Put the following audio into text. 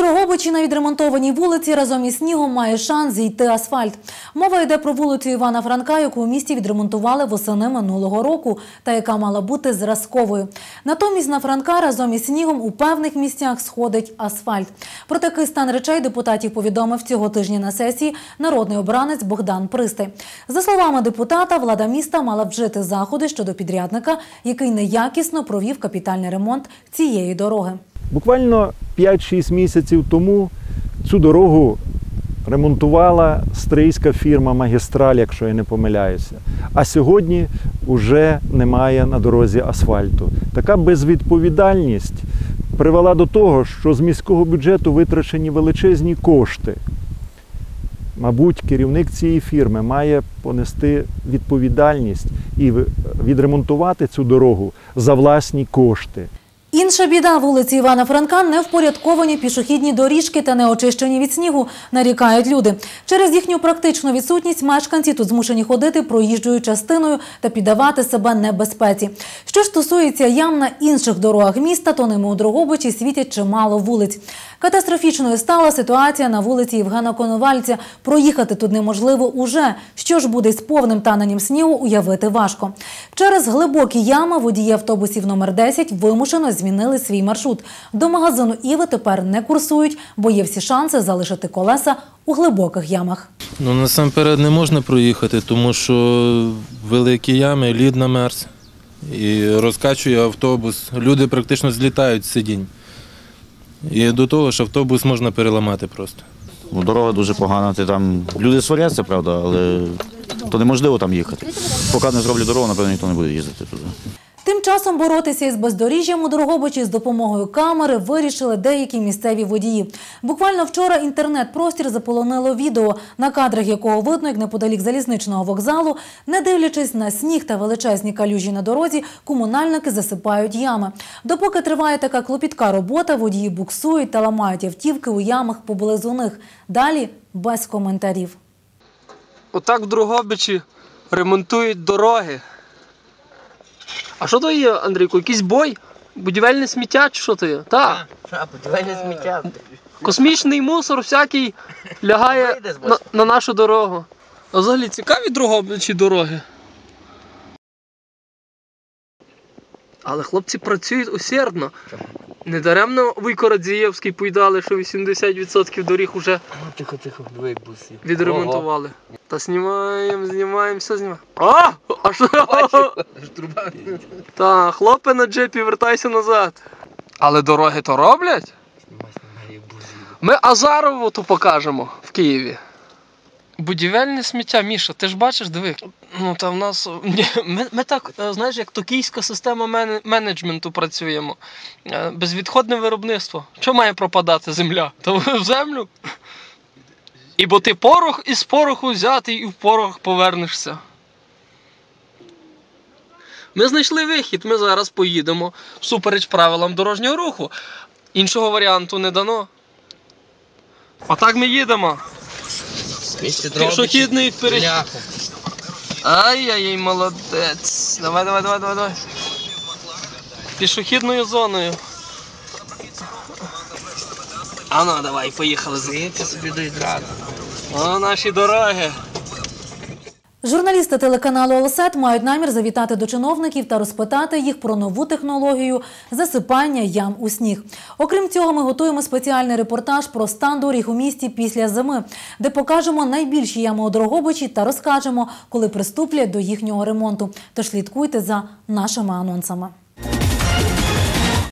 Дрогобичі на відремонтованій вулиці разом із снігом має шанс зійти асфальт. Мова йде про вулицю Івана Франка, яку у місті відремонтували восени минулого року, та яка мала бути зразковою. Натомість на Франка разом із снігом у певних місцях сходить асфальт. Про такий стан речей депутатів повідомив цього тижня на сесії народний обранець Богдан Пристай. За словами депутата, влада міста мала вжити заходи щодо підрядника, який неякісно провів капітальний ремонт цієї дороги. Буквально 5-6 місяців тому цю дорогу ремонтувала стрийська фірма Магістраль, якщо я не помиляюся. А сьогодні вже немає на дорозі асфальту. Така безвідповідальність привела до того, що з міського бюджету витрачені величезні кошти. Мабуть, керівник цієї фірми має понести відповідальність і відремонтувати цю дорогу за власні кошти. Інша біда вулиці Івана Франка не впорядковані пішохідні доріжки та не очищені від снігу, нарікають люди. Через їхню практичну відсутність мешканці тут змушені ходити проїжджою частиною та піддавати себе небезпеці. Що стосується ям на інших дорогах міста, то ними у Дрогобичі світять чимало вулиць. Катастрофічною стала ситуація на вулиці Євгена Коновальця. Проїхати тут неможливо уже. Що ж буде з повним таненням снігу, уявити важко. Через глибокі ями водії автобусів номер 10 вимушено змінили свій маршрут. До магазину Іви тепер не курсують, бо є всі шанси залишити колеса у глибоких ямах. Ну, насамперед не можна проїхати, тому що великі ями, лід намерз і розкачує автобус. Люди практично злітають з сидінь. І до того ж автобус можна переламати просто. Ну, дорога дуже погана, ти там люди сваряться, правда, але то неможливо там їхати. Поки не зроблять дорогу, напевно, ніхто не буде їздити туди. Тим часом боротися із бездоріжжям у Дрогобичі з допомогою камери вирішили деякі місцеві водії. Буквально вчора інтернет-простір заполонило відео, на кадрах якого видно, як неподалік залізничного вокзалу, не дивлячись на сніг та величезні калюжі на дорозі, комунальники засипають ями. Допоки триває така клопітка робота, водії буксують та ламають автівки у ямах поблизу них. Далі без коментарів. Отак в Дрогобичі ремонтують дороги. А що то є, Андрійко? Якийсь бой? Будівельне сміття чи що то є? Так. А, будівельне сміття. Космічний мусор всякий лягає Вийде з на, на нашу дорогу. А взагалі цікаві Дрогобичі дороги. Але хлопці працюють усердно. Недаремно Вуйко Радзієвський поїдали, що 80% доріг вже Ну, тихо, тихо, як відремонтували. Та знімаємо, знімаємо, все знімаємо. А! А що? Труба. Та, хлопе на джепі, вертайся назад. Але дороги то роблять. Ми Азарову то покажемо в Києві. Будівельне сміття, Міша, ти ж бачиш, диви. Ну там в нас. Ні, Ми, ми так, е, знаєш, як токійська система мене- менеджменту працюємо. Е, Безвідходне виробництво. Що має пропадати земля? Та в землю. І бо ти порох із пороху взятий і в порох повернешся. Ми знайшли вихід, ми зараз поїдемо всупереч правилам дорожнього руху. Іншого варіанту не дано. Отак ми їдемо. Пішохідний вперед. Ай-яй-яй, молодець. Давай, давай, давай, давай, давай. Пішохідною зоною. А ну, давай, поїхали. Звідти собі доїдрати. О, наші дороги. Журналісти телеканалу «Олсет» мають намір завітати до чиновників та розпитати їх про нову технологію засипання ям у сніг. Окрім цього, ми готуємо спеціальний репортаж про стан доріг у місті після зими, де покажемо найбільші ями у Дрогобичі та розкажемо, коли приступлять до їхнього ремонту. Тож слідкуйте за нашими анонсами.